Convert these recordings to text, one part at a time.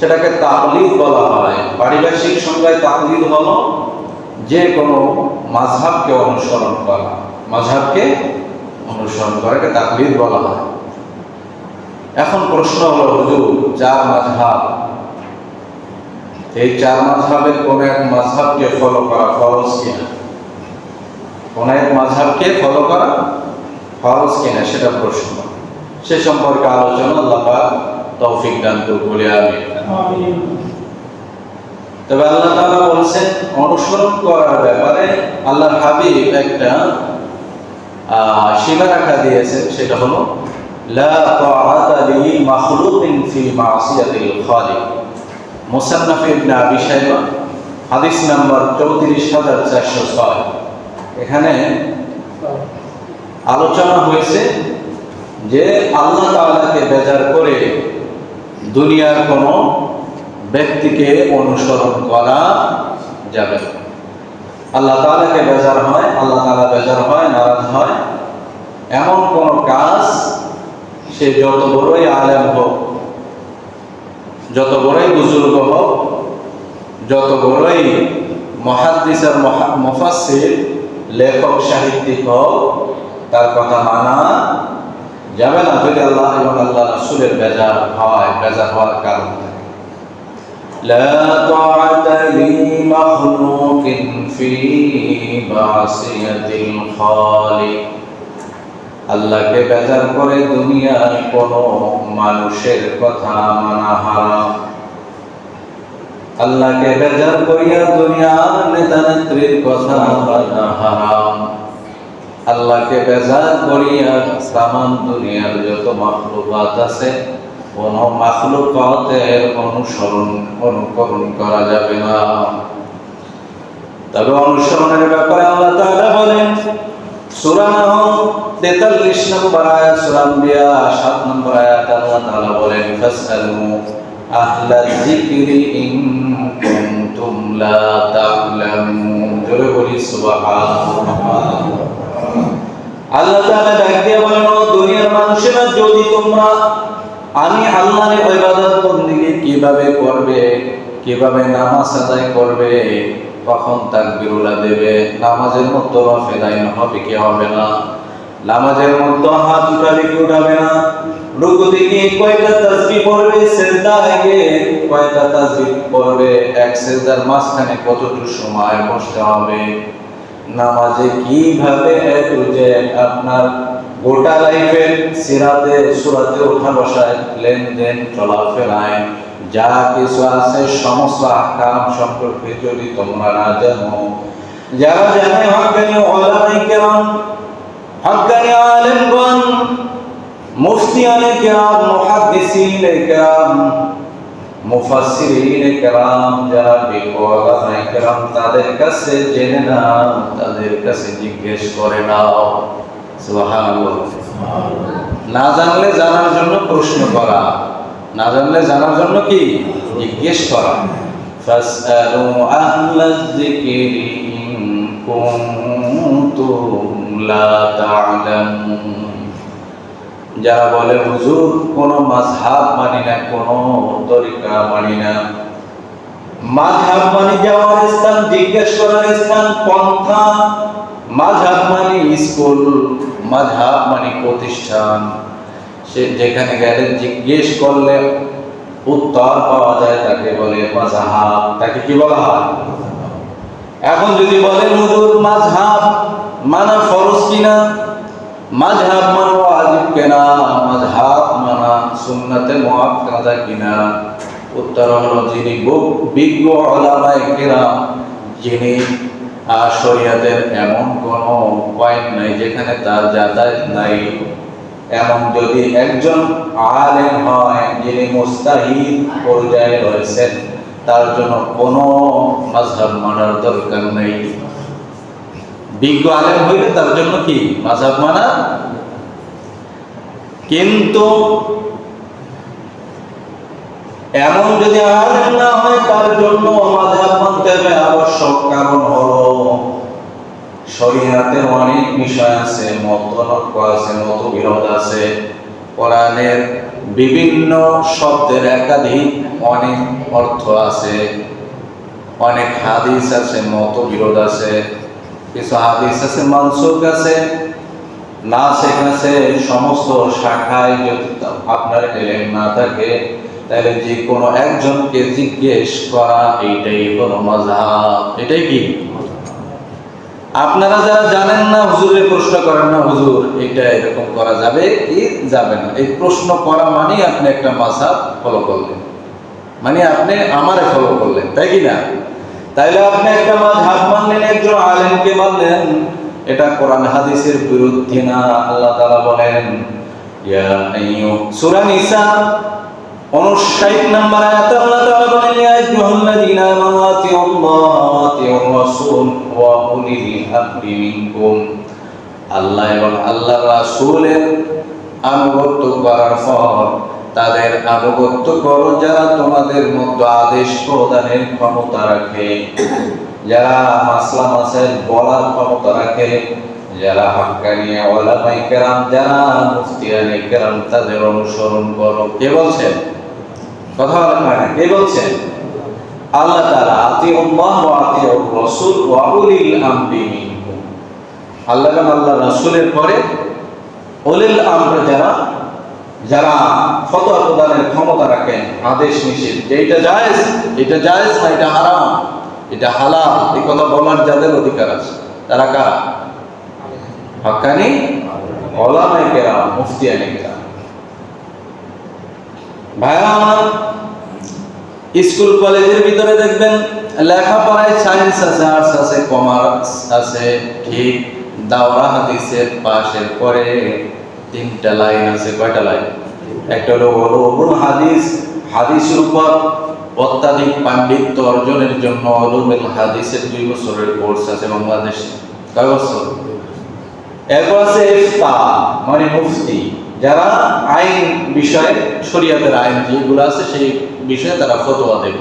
সেটাকে তাকলিদ বলা হয়। পারিভাষিক সংজ্ঞায় তাকলিদ হলো যে কোনো মাঝহাবকে অনুসরণ করা। মাঝহাবকে অনুসরণ করাকে তাকলিদ বলা হয়। এখন প্রশ্ন হলো, হুজুর, চার মাঝহাব। এই চার মাঝহাবের কোন এক মাঝহাবকে ফলো করা ফরজ কিনা? কোন এক মাঝহাবকে ফলো করা ফরজ কিনা? সেটা প্রশ্ন। সে সম্পর্কে আলোচনা, আল্লাহ তৌফিক দান করুন বলে আমি তবে আল্লাহ তাআলা বলছেন, অনুসরণ করার ব্যাপারে হাবিব একটা সীমারেখা দিয়েছেন, সেটা হলো হাদিস নাম্বার 34406 এখানে আলোচনা হয়েছে যে আল্লাহ তাআলাকে বেজার করে দুনিয়ার কোনো ব্যক্তিকে অনুসরণ করা যাবে। আল্লাহ তাআলাকে বেজার হয়, আল্লাহ তাআলা বেজার হয়, নারাজ হয় এমন কোন কাজ সে যত বড়ই আলেম হোক, যত বড়ই বুজুর্গ হোক, যত বড়ই মহাদ্দিস আর মুফাসসির, লেখক, সাহিত্যিক হোক, তার কথা মানা যাবে না যদি আল্লাহ এবং আল্লাহ রাসূলের বেজার হয় বেজার হওয়ার কারণ থাকে لا طاعة لمخلوق في معصية الخالق আল্লাহকে বেজার করে দুনিয়ার কোন মানুষের কথা মানা হারাম আল্লাহকে বেজার করিয়া দুনিয়ার নেতা নেত্রীর কথা মানা হারাম আল্লাহকে বেজার করিয়া সামান দুনিয়ার যত মাখলুকাত আছে, কোন মাখলুকাতের অনুসরণ, অনুকরণ করা যাবে না। তবে অনুসরণের ব্যাপারে আল্লাহ তাআলা বলেন, সূরা নাহ 43 নম্বর আয়াত, সূরা আম্বিয়া 7 নম্বর আয়াত আল্লাহ বলেন ইন আল্লাহ তাআলা ডাক দিয়ে বলেন, ও দুনিয়ার মানুষেরা, যদি তোমরা আমি আল্লাহর ইবাদত কীভাবে করবে, কীভাবে নামাজ আদায় করবে, কখন তাকবীরুল্লাহ দেবে? নামাজের মধ্যে হবে কি হবে না? নামাজের মধ্যে হাত উঠাবে কি উঠাবে না? রুকুতে গিয়ে কয়টা তাসবিহ পড়বে? সিজদায় গিয়ে কয়টা তাসবিহ পড়বে? এক সিজদার মাঝখানে কতটুকু সময় বসতে হবে? নামাজে কীভাবে টু জেড আপনার গোটা লাইফের সিরাতে, সুরাতে ওঠা বসায় লেনদেন চলাফেরায় যা কিছু আছে, সমস্ত আকাম সম্পর্কে যদি তোমরা না জানো, যারা জানে হকানি ওলামাই কেরাম হকানি আলেমগণ মুফতিয়ানে কেরাম, মুহাদ্দিসিনে কেরাম মুফাসসিরিনে কেরাম যারা ওলামাই কেরাম তাদের কাছে জেনে নাও, তাদের কাছে জিজ্ঞেস করে নাও। সুবহানাল্লাহ। না জানলে জানার জন্য প্রশ্ন করা। না জানলে জানার জন্য কি? জিজ্ঞেস করা। ফাসআলু আহলায যিকরি ইন কুনতুম লা তা'লামুন যারা বলে, হুজুর, কোন মাযহাব মানি না, কোন তরিকা মানি না। মাযহাব মানে যাওয়ার স্থান, জিজ্ঞেস করার স্থান, পন্থা। মাঝহাব মানে স্কুল, মাঝহাব মানে প্রতিষ্ঠান। সে যেখানে গেলে জিজ্ঞেস করলে উত্তর পাওয়া যায়, তাকে বলে মাঝহাব। তাকে কি বলা হয়? এখন যদি বলেন হুজুর, মাঝহাব মানা ফরজ কিনা? মাঝহাব মানা ওয়াজিব কিনা মাঝহাব মানা, সুন্নাতে মুআক্কাদা কিনা। উত্তর হলো, যিনি বিজ্ঞ ওলামায়ে কেরাম, যিনি শরিয়াতের এমন কোনো পয়েন্ট নাই যেখানে তার যাতায়াত নাই। এমন যদি একজন আলেম হয়, যিনি মুস্তাহিদ পর্যায়ে রয়েছেন, তার জন্য কোনো মাযহাব মানার দরকার নেই। বিজ্ঞ আলেম হইলে তার জন্য কি? মাযহাব মানা? কিন্তু এমন যদি আলেম না হয়, তার জন্য মাযহাব মানতে হবে আবশ্যক কারণ হলো শরীয়তে অনেক বিষয় আছে, মতনক্য আছে, মতবিরোধ আছে। কোরআনের বিভিন্ন শব্দের একাধিক অনেক অর্থ আছে, অনেক হাদিস আছে মত বিরোধ আছে। কিছু হাদিস আছে মানসুক আছে না শেখাছে সমস্ত শাখায় যদি আপনার এলেম না থাকে, তাহলে যে কোনো একজনকে জিজ্ঞেস করা, এইটাই হলো মজাব এটাই কি? আপনারা যারা জানেন না হুজুরে প্রশ্ন করেন না, হুজুর, এটা এরকম করা যাবে কি যাবে না? এই প্রশ্ন করা মানেই আপনি একটা মাসাব ফলো করলেন। মানে আপনি আমারে ফলো করলেন, তাই কি না? তাইলে আপনি একটা মাঝহাব মানলেন, একজন আলেমকে মানলেন। এটা কোরআন হাদিসের বিরুদ্ধে না, আল্লাহ তাআলা বলেন, ইয়া নিসা 59 নম্বর আয়াতে আল্লাহ তাআলা বলেন আল্লাহ এবং রাসূলের আনুগত্য করার পর তাদের আনুগত্য করো, যারা তোমাদের মধ্যে আদেশ প্রদানের ক্ষমতা রাখে। যারা মাসলা মাসের বলার ক্ষমতা রাখে, যারা হাক্কানি ওলামাই কেরাম, যারা মুফতিয়ানি কেরাম, তাদের অনুসরণ করো। কে বলছেন? কথা কে বলছেন? আল্লাহ তাআলা আতিউর রাসূল ওয়া মিনকুম আল্লাহ আল্লাহ পরে উলিল আমর যারা যারা ফতোয়া প্রদানের ক্ষমতা রাখেন, আদেশ নিষেধ। যে এটা জায়েজ এটা জায়েজ না, এটা হারাম। এটা হালাল কথা বলার যাদের অধিকার আছে, তারা কারা? ওলামায়ে কেরাম মুফতিয়ানে কেরাম ভাইরা আমার স্কুল কলেজের ভিতরে দেখবেন, লেখাপড়ায় সায়েন্স আছে, আর্টস আছে, কমার্স আছে, ঠিক, দাওরা হাদিসের পাশের পরে তিনটা লাইন আছে, কয়টা লাইন? একটা হলো ওলুমুল হাদিস হাদিসের উপর অত্যাধিক পাণ্ডিত্য অর্জনের জন্য ওলুমুল হাদিসের দুই বছরের কোর্স আছে বাংলাদেশে। কয় বছর? এরপর আছে ইফতা মানে মুফতি। যারা আইন বিষয়ে, শরীয়তের আইন যেগুলো আছে সেই বিষয়ে তারা ফতোয়া দেবে।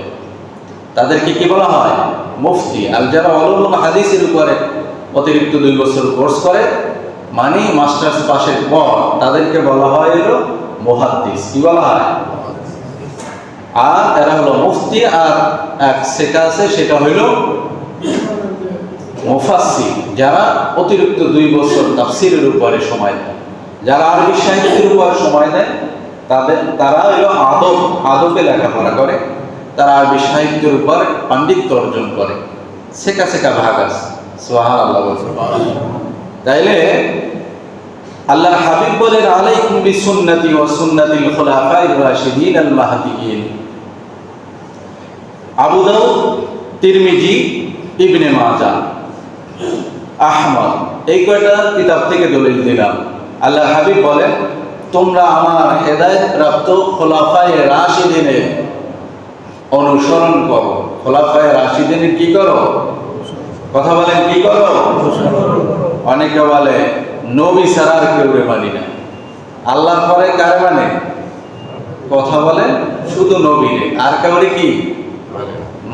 তাদেরকে কি বলা হয়? মুফতি। আর যারা অলমুল হাদিসের উপরে অতিরিক্ত দুই বছর কোর্স করে মানে মাস্টার্স পাশের পর তাদেরকে বলা হয় হলো মুহাদ্দিস। কি বলা হয়? আর এরা হলো মুফতি আর এক শেখা আছে, সেটা হইল মুফাসসি যারা অতিরিক্ত দুই বছর তাফসিরের উপরে সময় দেয়। যারা আরবি সাহিত্যের উপরে সময় দেয়, তাদের, তারা হলো আদব, আদবে লেখাপড়া করে। তারা আরবি সাহিত্যের উপর পাণ্ডিত্য অর্জন করে। শেখা শেখা ভাগ আছে। সোহান আল্লাহ। তাইলে আল্লাহ হাবিব বলেন, আলাইকুম বিসুন্নতি ওয়া সুন্নাতিল খুলাফাইর রাশিদিন আল মাহদিয়িন আবু দাউদ, তিরমিজি, ইবনে মাজাহ আহমদ, এই কয়টা কিতাব থেকে দলিল দিলাম। আল্লাহ হাবিব বলেন, তোমরা আমার হেদায়ত প্রাপ্ত খোলাফায় রাশিদিনের অনুসরণ করো। খোলাফায় রাশিদিনের কি করো? কথা বলেন, কি করো? অনেকে বলে, নবী ছাড়া আর কেউ মানি না। আল্লাহর পরে কার মানে? কথা বলে, শুধু নবীরে আর কাউরে কি?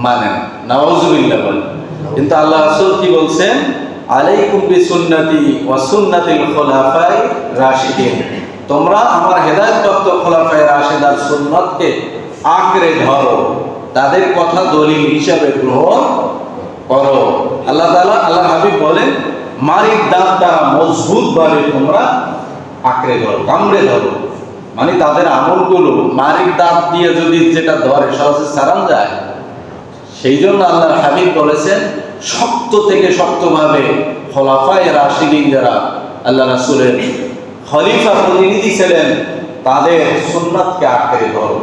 মানেন নওয়াজুবিল্লাহ বলেন কিন্তু আল্লাহ রাসূল কি বলছেন? আলাইকুম বিসুন্নতি ওয়া সুন্নাতিল খুলাফাই রাশিদিন। তোমরা আমার হেদায়েতপ্রাপ্ত খুলাফায়ে রাশিদার সুন্নতকে আঁকড়ে ধরো। তাদের কথা দলিল হিসাবে গ্রহণ করো। আল্লাহ তাআলা আল্লাহ হাবিব বলেন মারির দাঁত দ্বারা মজবুত ভাবে তোমরা আঁকড়ে ধরো, কামড়ে ধরো। মানে তাদের আমলগুলো মারির দাঁত দিয়ে যদি যেটা ধরে, সহজে সারান যায় সেই জন্য আল্লাহর হাবিব বলেছেন, শক্ত থেকে শক্তভাবে খলাফায় রাশিদিন যারা আল্লাহ রাসূলের খলিফা প্রতিনিধি ছিলেন, তাদের সুন্নাতকে আঁকড়ে ধরো।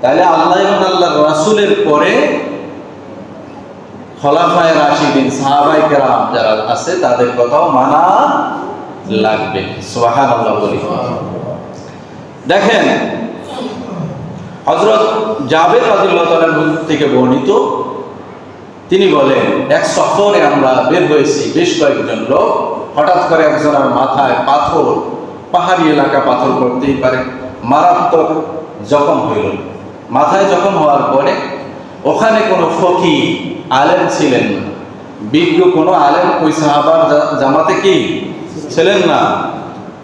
তাহলে আল্লাহ এবং আল্লাহর রাসূলের পরে খলাফায় রাশিদিন সাহাবাই কেরাম যারা আছে, তাদের কথাও মানা লাগবে। সোহান আল্লাহ বলি। দেখেন হজরত জাবেদ রাদিল্লাহ থেকে বর্ণিত, তিনি বলেন, এক সফরে আমরা বের হয়েছি, বেশ কয়েকজন লোক, হঠাৎ করে একজনের মাথায় পাথর, পাহাড়ি এলাকা পাথর করতেই পারে, মারাত্মক জখম হইল। মাথায় জখম হওয়ার পরে ওখানে কোনো ফকি আলেম ছিলেন না। বিজ্ঞ কোনো আলেম, ওই সাহাবার জামাতে কি ছিলেন না।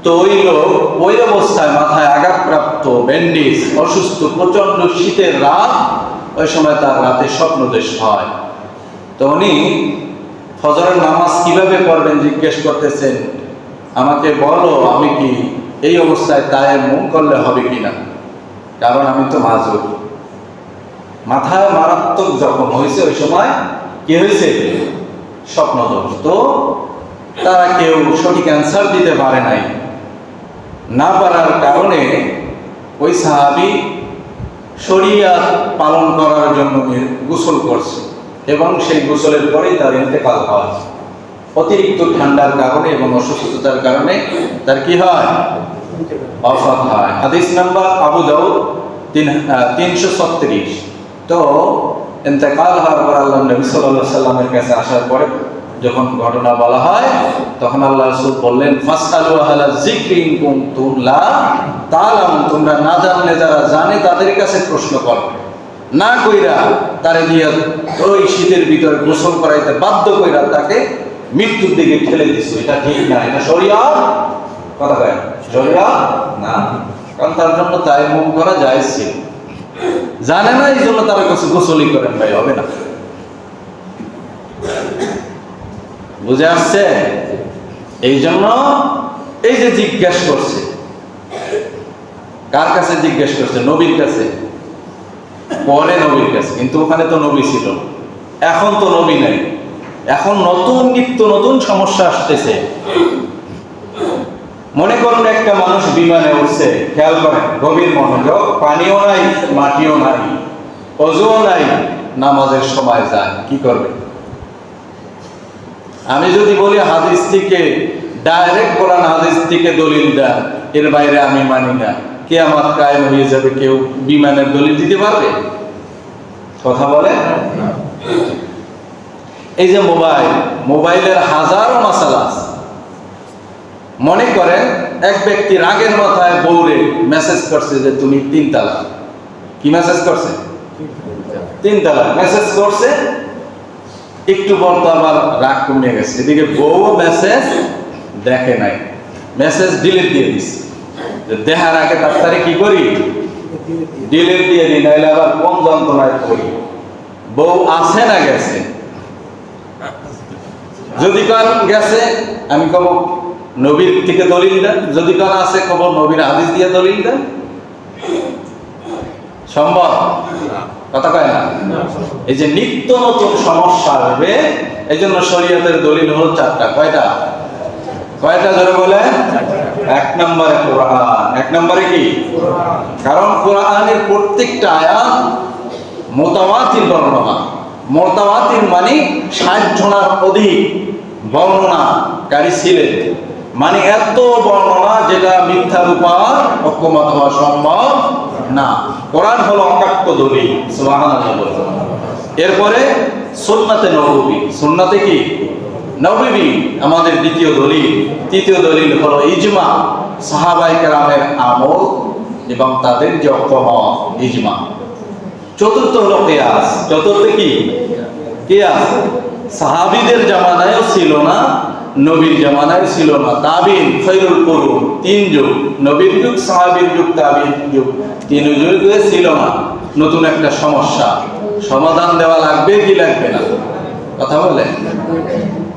তো ওই লোক ওই অবস্থায় মাথায় আঘাতপ্রাপ্ত, ব্যান্ডিজ, অসুস্থ প্রচণ্ড শীতের রাত, ওই সময় তার রাতে স্বপ্নদেশ হয়। তো উনি ফজরের নামাজ কীভাবে পড়বেন জিজ্ঞেস করতেছেন, আমাকে বলো, আমি কি এই অবস্থায় তাই মুখ করলে হবে কিনা? কারণ আমি তো মাজুর। মাথায় মারাত্মক জখম হয়েছে ওই সময়। কি হয়েছে? স্বপ্নদোষ তো তারা কেউ সঠিক অ্যান্সার দিতে পারে নাই। না পারার কারণে ওই সাহাবি শরিয়া পালন করার জন্য গোসল করছে এবং সেই গোসলের পরেই তার ইন্তেকাল হয়। অতিরিক্ত ঠান্ডার কারণে এবং অসুস্থতার কারণে তার কি হয়? অফাত হয়। হাদিস নাম্বার আবু দাউদ তিন তিনশো ছত্রিশ। তো ইন্তেকাল হওয়ার পর আল্লাহ নবী সাল্লাহ সাল্লামের কাছে আসার পরে যখন ঘটনা বলা হয়, তখন আল্লাহ রসুল বললেন, ফাসআলু আহলা যিকরি ইন কুনতুম লা তাআলামুন তোমরা না জানলে যারা জানে তাদের কাছে প্রশ্ন করো। না কইরা তারে দিয়ে ওই শীতের ভিতরে গোসল করাইতে বাধ্য কইরা তাকে মৃত্যুর দিকে ঠেলে দিছো। এটা ঠিক না, এটা শরিয়া কথা কয় শরিয়া না। কারণ তার জন্য তাই মুখ করা যায় ছিল। জানে না এই জন্য তারা কাছে গোসলই করেন ভাই, হবে না। বুঝে আসছে? এই জন্য এই যে জিজ্ঞেস করছে, কার কাছে জিজ্ঞেস করছে? নবীর কাছে। পরে নবীর কাছে, কিন্তু ওখানে তো নবী ছিল। এখন তো নবী নাই। এখন নতুন নিত্য নতুন সমস্যা আসতেছে। মনে করুন একটা মানুষ বিমানে উঠছে, খেয়াল করেন, গভীর মনোযোগ, পানিও নাই, মাটিও নাই, অজুও নাই, নামাজের সময় যায়, কি করবে? আমি যদি বলি হাদিস থেকে ডাইরেক্ট কোরআন হাদিস থেকে দলিল দেন, এর বাইরে আমি মানি না। কে আমার কায়েম হয়ে যাবে, কেউ বিমানের দলিল দিতে পারবে? কথা বলে এই যে মোবাইল, মোবাইলের হাজারো মাসালা আছে। মনে করেন, এক ব্যক্তি রাগের মাথায় বউরে মেসেজ করছে যে, তুমি তিন তালা কি মেসেজ করছে? তিন তালা মেসেজ করছে, একটু পর তো আবার রাগ কমে গেছে। এদিকে বউ মেসেজ দেখে নাই। মেসেজ ডিলিট দিয়ে দিছে। যে দেখার আগে ডাক্তারে কি করি? ডিলিট দিয়ে দিই, নাইলে আবার কোন যন্ত্রণায় করি বউ আছে না গেছে? যদি কারণ গেছে, আমি কব নবীর থেকে দলিল দেন? যদি কার আছে কব নবীর হাদিস দিয়ে দলিল দেন? সম্ভব? কথা কয় না? এই যে নিত্য নতুন সমস্যা আসবে এই জন্য শরীয়তের দলিল হলো চারটা। কয়টা? কয়টা ধরে বলে এক নম্বরে কোরআন। এক নম্বরে কি? কারণ কোরআনের প্রত্যেকটা আয়াত মোতাবাতির বর্ণনা। মোতাবাতির মানে ষাট জনার অধিক বর্ণনাকারী ছিলেন। মানে এত বর্ণনা যেটা মিথ্যা রূপার অক্ষমত হওয়া সম্ভব না। কোরআন হলো অকাট্য দলিল, সুবহানাল্লাহ এরপরে সুন্নাতে নববী। সুন্নাতে কি? নববী আমাদের দ্বিতীয় দলিল। তৃতীয় দলিল হলো ইজমা সাহাবাই কেরামের আমল এবং তাদের যে অক্ষমত ইজমা। চতুর্থ হলো কেয়াস। চতুর্থ কি? কেয়াস। সাহাবিদের জামানায়ও ছিল না নবীর জামানায় ছিল না। তাবিন, খৈরুল করুন তিন যুগ। নবীর যুগ, সাহাবির যুগ, তাবিন যুগ। তিন যুগে ছিল না। নতুন একটা সমস্যা। সমাধান দেওয়া লাগবে কি লাগবে না? কথা বলে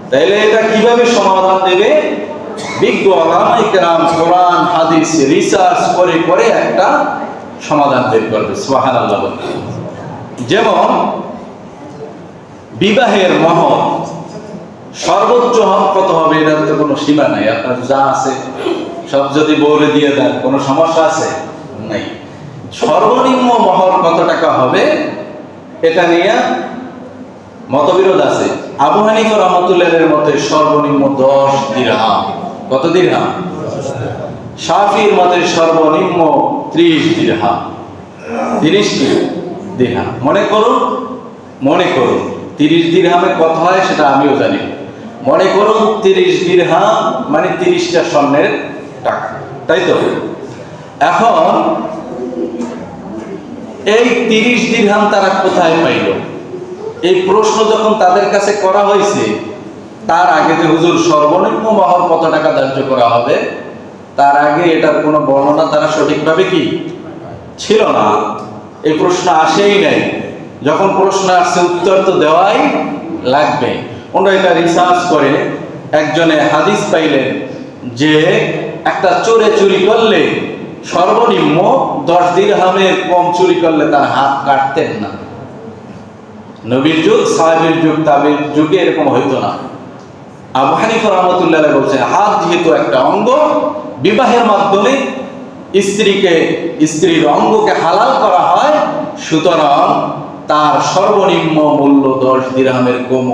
তাইলে এটা কীভাবে সমাধান দেবে? বিজ্ঞ কেরাম কোরআন, হাদিস রিসার্চ করে করে একটা সমাধান বের করবে। সোহান আল্লাহ যেমন, বিবাহের মহর সর্বোচ্চ হক কত হবে এটার তো কোনো সীমা নাই। আপনার যা আছে, সব যদি বৌরে দিয়ে দেন, কোনো সমস্যা আছে? নাই। সর্বনিম্ন মহর কত টাকা হবে, এটা নিয়ে মতবিরোধ আছে। আবু হানিফা রহমতুল্লাহের মতে সর্বনিম্ন দশ দিরহাম। কত দিরহাম? শাফির মতে সর্বনিম্ন ত্রিশ দিরহাম। তিরিশ দিরহাম। মনে করুন মনে করুন। তিরিশ দিরহামে কত হয় সেটা আমিও জানি। মনে করুন তিরিশ দিরহাম মানে তিরিশটা স্বর্ণের টাকা। তাই তো? এখন এই তিরিশ দিরহাম তারা কোথায় পাইল? এই প্রশ্ন যখন তাদের কাছে করা হয়েছে, তার আগে যে হুজুর সর্বনিম্ন মহর কত টাকা ধার্য করা হবে, তার আগে এটার কোনো বর্ণনা তারা সঠিকভাবে কি? ছিল না। এই প্রশ্ন আসেই নাই। যখন প্রশ্ন আসছে, উত্তর তো দেওয়াই লাগবে। ওনারা এটা রিসার্চ করে, একজনে হাদিস পাইলেন যে একটা চোরে চুরি করলে সর্বনিম্ন দশ দিরহামের কম চুরি করলে তার হাত কাটতেন না। নবীর যুগ, সাহেবের যুগ, তাবের যুগে এরকম হইতো না। আবু হানিফা রহমতুল্লাহ বলছে হাত যেহেতু একটা অঙ্গ, বিবাহের মাধ্যমে স্ত্রীকে, স্ত্রীর অঙ্গকে হালাল করা হয়, সুতরাং তার সর্বনিম্ন মূল্য দশ দিরহামের কম